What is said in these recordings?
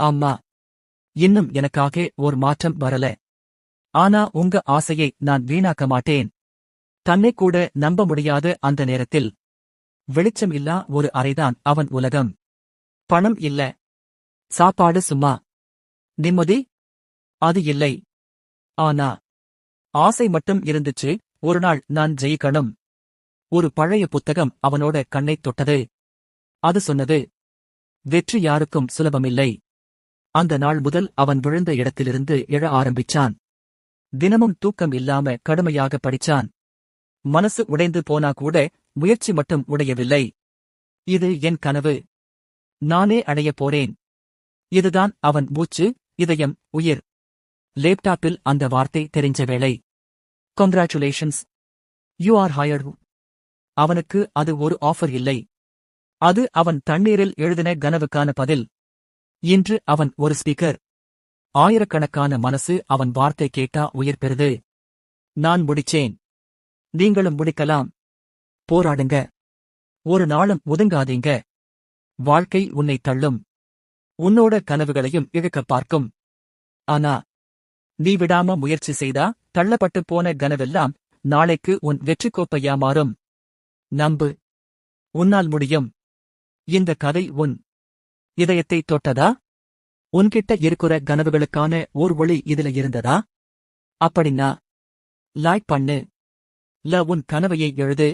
ஆமா. இன்னும் எனக்காக ஒரு மாற்றம் வரல. ஆனா உங்க ஆசையை நான் வீணாக்க மாட்டேன். தன்னை கூட நம்ப முடியாத அந்த நேரத்தில். வெளிச்சம் இல்லா ஒரு அறைதான் அவன் உலகம். பணம் இல்ல. சாப்பாடு சும்மா. நிம்மதி? அது இல்லை. ஆனா ஆசை மட்டும் இருந்துச்சு ஒரு நாள் நான் ஜெயிக்கணும். ஒரு பழைய புத்தகம் அவனோட கண்ணைத் தொட்டது. அது சொன்னது வெற்றி யாருக்கும் சுலபமில்லை. அந்த நாள் முதல் அவன் விழுந்த இடத்திலிருந்து எழ ஆரம்பிச்சான். தினமும் தூக்கம் இல்லாம கடுமையாக படிச்சான். மனசு உடைந்து போனா கூட முயற்சி மட்டும் உடையவில்லை. இது என் கனவு. நானே அடையப் போறேன். இதுதான் அவன் மூச்சு இதயம் உயிர். லேப்டாப்பில் அந்த வார்த்தை தெரிஞ்ச வேளை. கங்க்ராச்சுலேஷன்ஸ் யூ ஆர் ஹயர்டு அவனுக்கு அது ஒரு ஆஃபர் இல்லை. அது அவன் தண்ணீரில் எழுதின கனவுக்கான பதில். இன்று அவன் ஒரு ஸ்பீக்கர். ஆயிரக்கணக்கான மனசு அவன் வார்த்தை கேட்டா உயிர் பெறுது. நான் முடிச்சேன். நீங்களும் முடிக்கலாம். போராடுங்க. ஒரு நாளும் ஒதுங்காதீங்க. வாழ்க்கை உன்னை தள்ளும். உன்னோட கனவுகளையும் இழக்கப் பார்க்கும். ஆனா நீ விடாம முயற்சி செய்தா தள்ளப்பட்டு போன கனவெல்லாம் நாளைக்கு உன் வெற்றி கோப்பையா மாறும். நம்பு. உன்னால் முடியும். இந்த கதை உன் இதயத்தை தொட்டதா? உன்கிட்ட இருக்கிற கனவுகளுக்கான ஓர் ஒளி இதுல இருந்ததா? அப்படின்னா லைக் பண்ணு. ல உன் கனவையை எழுது.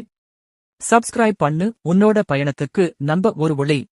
சப்ஸ்கிரைப் பண்ணு. உன்னோட பயணத்துக்கு நம்ப ஒரு ஒளி.